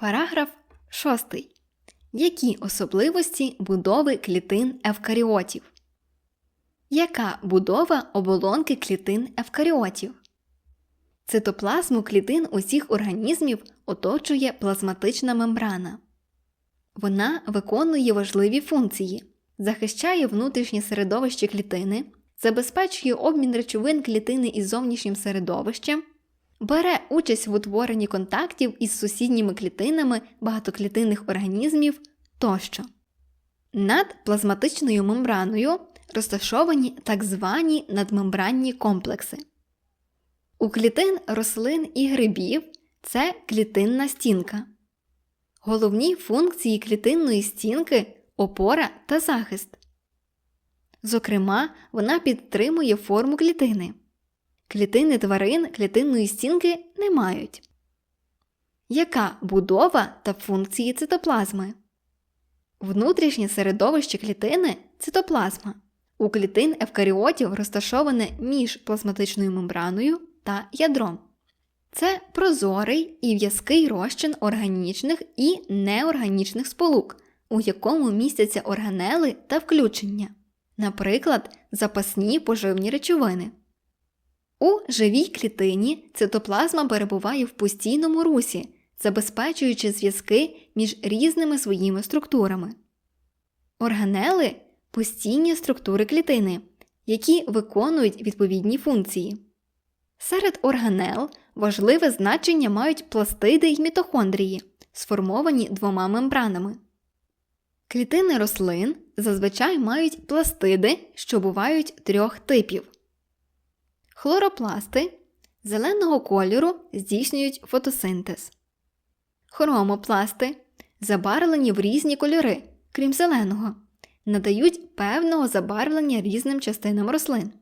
Параграф 6. Які особливості будови клітин евкаріотів? Яка будова оболонки клітин евкаріотів? Цитоплазму клітин усіх організмів оточує плазматична мембрана. Вона виконує важливі функції, захищає внутрішнє середовище клітини, забезпечує обмін речовин клітини із зовнішнім середовищем, бере участь в утворенні контактів із сусідніми клітинами багатоклітинних організмів тощо. Над плазматичною мембраною розташовані так звані надмембранні комплекси. У клітин рослин і грибів це клітинна стінка. Головні функції клітинної стінки опора та захист. Зокрема, вона підтримує форму клітини. Клітини тварин клітинної стінки не мають. Яка будова та функції цитоплазми? Внутрішнє середовище клітини цитоплазма. У клітин евкаріотів розташоване між плазматичною мембраною та ядром. Це прозорий і в'язкий розчин органічних і неорганічних сполук, у якому містяться органели та включення, наприклад, запасні поживні речовини. У живій клітині цитоплазма перебуває в постійному русі, забезпечуючи зв'язки між різними своїми структурами. Органели постійні структури клітини, які виконують відповідні функції. Серед органел важливе значення мають пластиди й мітохондрії, сформовані двома мембранами. Клітини рослин зазвичай мають пластиди, що бувають трьох типів. Хлоропласти зеленого кольору здійснюють фотосинтез. Хромопласти забарвлені в різні кольори, крім зеленого, надають певного забарвлення різним частинам рослин.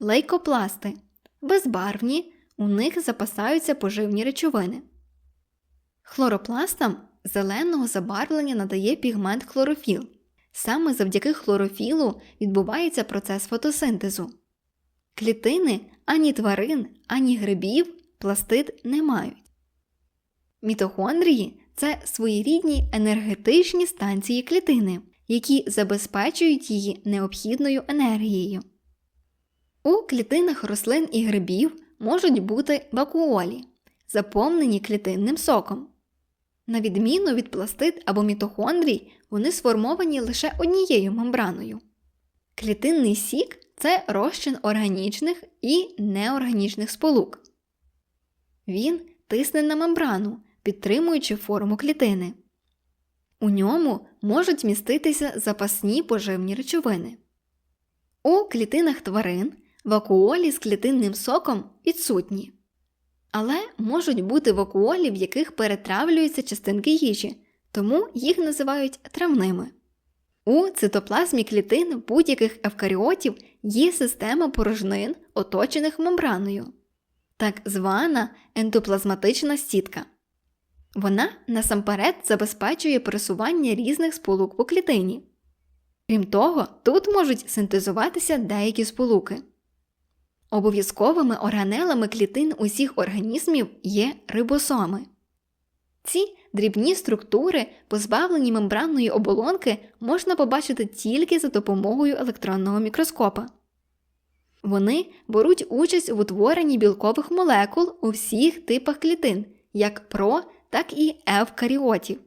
Лейкопласти безбарвні, у них запасаються поживні речовини. Хлоропластам зеленого забарвлення надає пігмент хлорофіл. Саме завдяки хлорофілу відбувається процес фотосинтезу. Клітини ані тварин, ані грибів пластид не мають. Мітохондрії це своєрідні енергетичні станції клітини, які забезпечують її необхідною енергією. У клітинах рослин і грибів можуть бути вакуолі, заповнені клітинним соком. На відміну від пластид або мітохондрій, вони сформовані лише однією мембраною. Клітинний сік це розчин органічних і неорганічних сполук. Він тисне на мембрану, підтримуючи форму клітини. У ньому можуть міститися запасні поживні речовини. У клітинах тварин вакуолі з клітинним соком відсутні. Але можуть бути вакуолі, в яких перетравлюються частинки їжі, тому їх називають травними. У цитоплазмі клітин будь-яких евкаріотів є система порожнин, оточених мембраною, так звана ендоплазматична сітка. Вона насамперед забезпечує пересування різних сполук по клітині. Крім того, тут можуть синтезуватися деякі сполуки. Обов'язковими органелами клітин усіх організмів є рибосоми. Ці дрібні структури, позбавлені мембранної оболонки, можна побачити тільки за допомогою електронного мікроскопа. Вони беруть участь в утворенні білкових молекул у всіх типах клітин, як про, так і евкаріотів.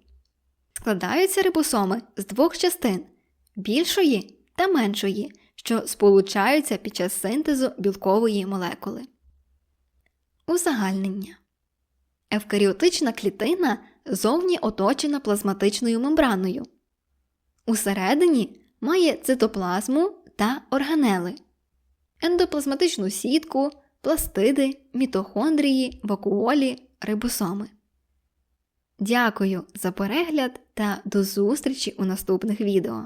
Складаються рибосоми з двох частин більшої та меншої, що сполучаються під час синтезу білкової молекули. Узагальнення Евкаріотична клітина зовні оточена плазматичною мембраною. Усередині має цитоплазму та органели, ендоплазматичну сітку, пластиди, мітохондрії, вакуолі, рибосоми. Дякую за перегляд та до зустрічі у наступних відео.